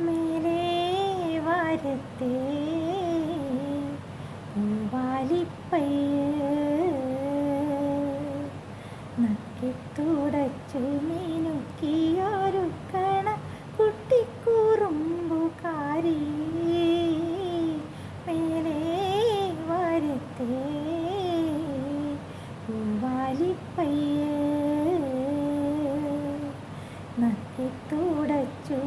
മേലേ വാരത്തേ പൂവാലിപ്പയ്യ്. നക്കിത്തുടച്ചു മിനുക്കിയൊരുക്കണ കുട്ടിക്കുറുമ്പുകാരി മേലേ വരത്തേ പൂവാലിപ്പയ്യ്. നക്കിത്തുടച്ചു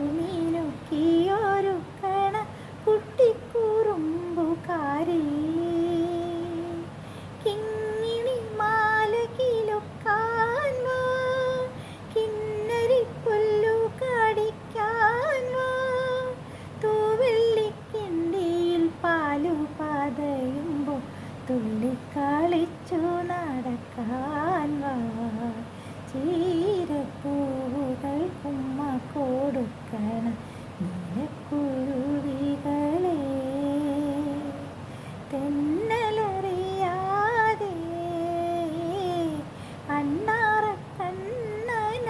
കുട്ടിക്കുറുമ്പുകാരി കിങ്ങിണി കിന്നരി പാലു പതയുമ്പോൾ തുള്ളിക്കളിച്ചു നടക്കാൻ മിന്നലറിയാതെ അണ്ണാറ കണ്ണനറിയാതെ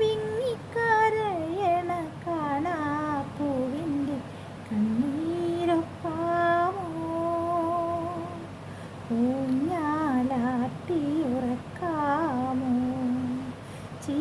വിങ്ങിക്കരയണ കാണാ പൂവിന്റെ കണ്ണീരൊപ്പാമോ ഊഞ്ഞാലാട്ടിയുറക്കാമോ ചീ